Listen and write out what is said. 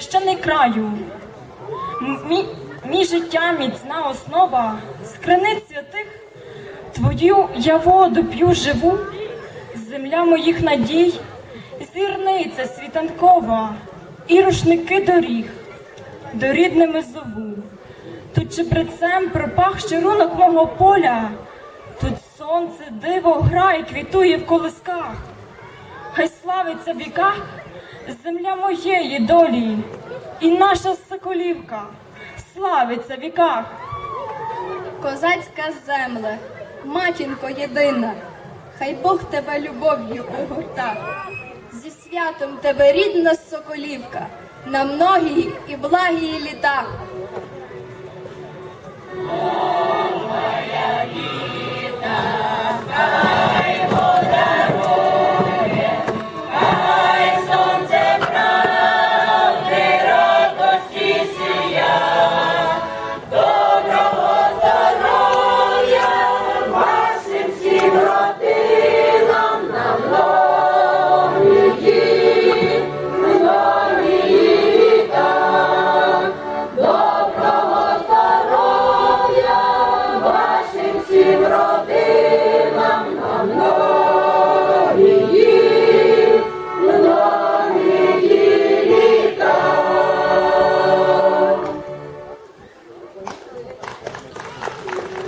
священий краю. Мій, мій життя міцна основа, з криниць святих твою я воду п'ю живу, земля моїх надій, зірниця світанкова, і рушники доріг, до рідними зову. Тут чебрецем пропах щарунок мого поля, тут сонце диво грає, квітує в колисках. Хай славиться в віках земля моєї долі, і наша соколівка славиться в віках. Козацька земле, матінко єдина, хай Бог тебе любов'ю огорта. Зі святом тебе рідна соколівка, на многії і благії літа. всім родинам.